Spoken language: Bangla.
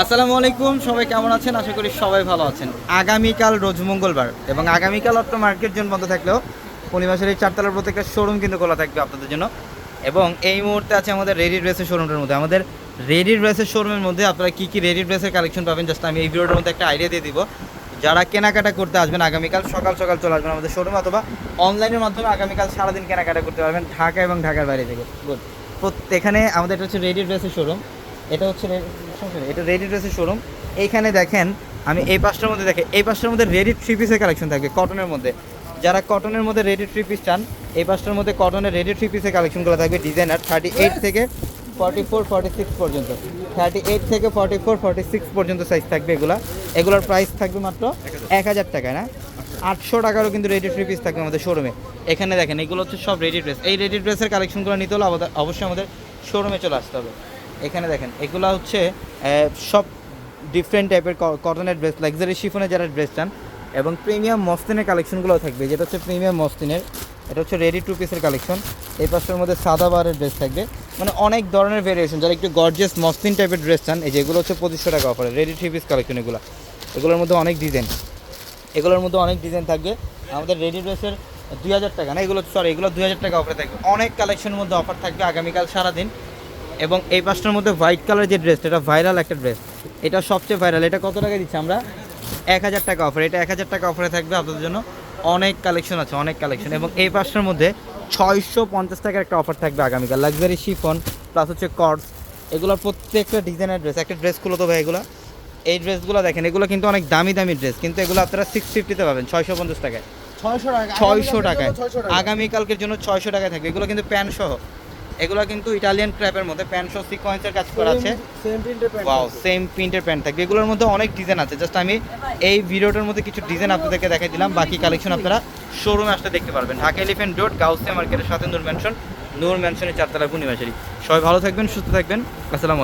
আসসালামু আলাইকুম, সবাই কেমন আছেন? আশা করি সবাই ভালো আছেন। আগামীকাল রোজ মঙ্গলবার এবং আগামীকাল অটো মার্কেট জোন বন্ধ থাকলেও পূর্ণিমাসের এই চারতলার প্রত্যেকটা শোরুম কিন্তু খোলা থাকবে আপনাদের জন্য। এবং এই মুহূর্তে আছে আমাদের রেডি ড্রেসের শোরুমটার মধ্যে। আমাদের রেডি ড্রেসের শোরুমের মধ্যে আপনারা কী কী রেডি ড্রেসের কালেকশন পাবেন জাস্ট আমি এই ভিডিওটার মধ্যে একটা আইডিয়া দিয়ে দিব। যারা কেনাকাটা করতে আসবেন, আগামীকাল সকাল সকাল চলে আসবেন আমাদের শোরুম অথবা অনলাইনের মাধ্যমে আগামীকাল সারাদিন কেনাকাটা করতে পারবেন ঢাকা এবং ঢাকার বাইরে থেকে। গুড এখানে আমাদের এটা হচ্ছে রেডি ড্রেসের শোরুম এটা হচ্ছে এটা রেডি ড্রেসের শোরুম এইখানে দেখেন, আমি এই পাঁচটার মধ্যে দেখে এই পাঁচটার মধ্যে রেডি থ্রি পিসের কালেকশন থাকবে কটনের মধ্যে। যারা কটনের মধ্যে রেডি থ্রি পিস চান, এই পাঁচটার মধ্যে কটনের রেডি থ্রি পিসের কালেকশনগুলো থাকবে ডিজাইনার থার্টি এইট থেকে ফর্টি ফোর ফর্টি সিক্স পর্যন্ত। থার্টি এইট থেকে ফর্টি ফোর ফর্টি সিক্স পর্যন্ত সাইজ থাকবে এগুলা। এগুলোর প্রাইস থাকবে মাত্র এক হাজার টাকায়, না? আটশো টাকারও কিন্তু রেডি থ্রি পিস থাকবে আমাদের শোরুমে এখানে দেখেন, এগুলো হচ্ছে সব রেডি ড্রেস এই রেডি ড্রেসের কালেকশনগুলো নিতে হলে অবশ্যই আমাদের শোরুমে চলে আসতে হবে। এখানে দেখেন, এগুলো হচ্ছে সব ডিফারেন্ট টাইপের কটনের ড্রেস লাক্সারি শিফনের যারা ড্রেস চান, এবং প্রিমিয়াম মস্তিনের কালেকশনগুলো থাকবে। যেটা হচ্ছে প্রিমিয়াম মস্তিনের এটা হচ্ছে রেডি টু পিসের কালেকশন এই পাশের মধ্যে সাদা বারের ড্রেস থাকবে। মানে অনেক ধরনের ভেরিয়েশন যারা একটু গর্জিয়াস মস্তিন টাইপের ড্রেস চান, এই যেগুলো হচ্ছে পঁচিশশো টাকা অফারে রেডি থ্রি পিস কালেকশন এগুলো। এগুলোর মধ্যে অনেক ডিজাইন এগুলোর মধ্যে অনেক ডিজাইন থাকবে। আমাদের রেডি ড্রেসের দুই হাজার টাকা না, এগুলো সরি এগুলো দুই হাজার টাকা অফারে থাকবে। অনেক কালেকশনের মধ্যে অফার থাকবে আগামীকাল সারাদিন। এবং এই পাঁচটার মধ্যে হোয়াইট কালার যে ড্রেসটা এটা ভাইরাল একটা ড্রেস এটা সবচেয়ে ভাইরাল এটা কত টাকা দিচ্ছি আমরা? এক হাজার টাকা অফার এটা এক হাজার টাকা অফারে থাকবে আপনাদের জন্য। অনেক কালেকশন আছে অনেক কালেকশন এবং এই পাঁচটার মধ্যে ছয়শো পঞ্চাশ টাকার একটা অফার থাকবে আগামীকাল। লাক্সারি শিফন প্লাস হচ্ছে কর্স এগুলোর প্রত্যেকটা ডিজাইনের ড্রেস একটা ড্রেসগুলো তো ভাই এগুলো। এই ড্রেসগুলো দেখেন এগুলো কিন্তু অনেক দামি দামি ড্রেস কিন্তু এগুলো আপনারা সিক্স ফিফটিতে পাবেন ছয়শো পঞ্চাশ টাকায়। ছয়শো টাকা ছয়শো টাকায়। আগামীকালকের জন্য ছয়শো টাকায় থাকবে। এগুলো কিন্তু প্যান্ট সহ। এগুলো কিন্তু ইটালিয়ান ক্র্যাপের মধ্যে প্যান্টস সহ সিকোয়েন্সের কাজ করা আছে। সেম প্রিন্টের প্যান্ট ওয়াও সেম প্রিন্টের প্যান্ট থাকবে। এগুলোর মধ্যে অনেক ডিজাইন আছে। জাস্ট আমি এই ভিডিওটার মধ্যে কিছু ডিজাইন আপনাদেরকে দেখাই দিলাম। বাকি কালেকশন আপনারা শোরুমে আসতে দেখতে পারবেন। ঢাকা এলিফেন্ট রোড গাউসিয়া মার্কেটের সাথে নূর মেনশন নূর ম্যানশনের চারতলা পূর্ণিমাশারি সবাই ভালো থাকবেন সুস্থ থাকবেন। আসসালামু